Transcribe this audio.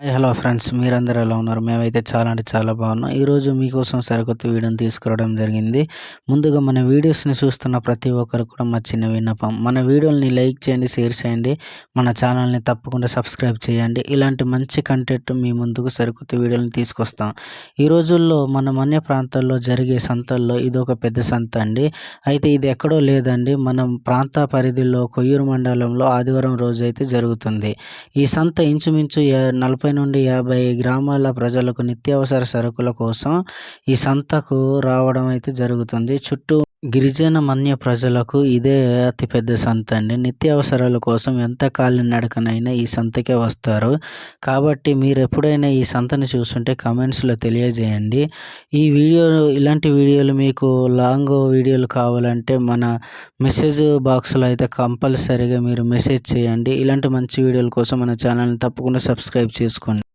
Hi hello friends మీరందరూ ఎలా ఉన్నారు? మేమైతే చాలా అంటే చాలా బాగున్నాం. ఈరోజు మీకోసం సరికొత్త వీడియోని తీసుకురావడం జరిగింది. ముందుగా మన వీడియోస్ని చూస్తున్న ప్రతి ఒక్కరు కూడా మా చిన్న విన్నపం. మన వీడియోని లైక్ చేయండి షేర్ చేయండి. మన ఛానల్ని తప్పకుండా సబ్స్క్రైబ్ చేయండి. ఇలాంటి మంచి కంటెంట్ మీ ముందుకు సరికొత్త వీడియోని తీసుకొస్తాం. ఈ రోజుల్లో మన మన్య ప్రాంతాల్లో జరిగే సంతల్లో ఇది ఒక పెద్ద సంత అండి. అయితే ఇది ఎక్కడో లేదండి. మనం ప్రాంత పరిధిలో కొయ్యూరు మండలంలో ఆదివారం రోజు అయితే జరుగుతుంది. ఈ సంత ఇంచుమించు నలభై ముప్పై నుండి యాభై గ్రామాల ప్రజలకు నిత్యావసర సరుకుల కోసం ఈ సంతకు రావడం అయితే జరుగుతుంది. చుట్టూ గిరిజన మన్య ప్రజలకు ఇదే అతిపెద్ద సంత అండి. నిత్యావసరాల కోసం ఎంత కాలినడకనైనా ఈ సంతకే వస్తారు. కాబట్టి మీరు ఎప్పుడైనా ఈ సంతను చూస్తుంటే కమెంట్స్లో తెలియజేయండి. ఈ వీడియో ఇలాంటి వీడియోలు మీకు లాంగ్ వీడియోలు కావాలంటే మన మెసేజ్ బాక్స్లో అయితే కంపల్సరీగా మీరు మెసేజ్ చేయండి. ఇలాంటి మంచి వీడియోల కోసం మన ఛానల్ని తప్పకుండా సబ్స్క్రైబ్ చేసుకోండి.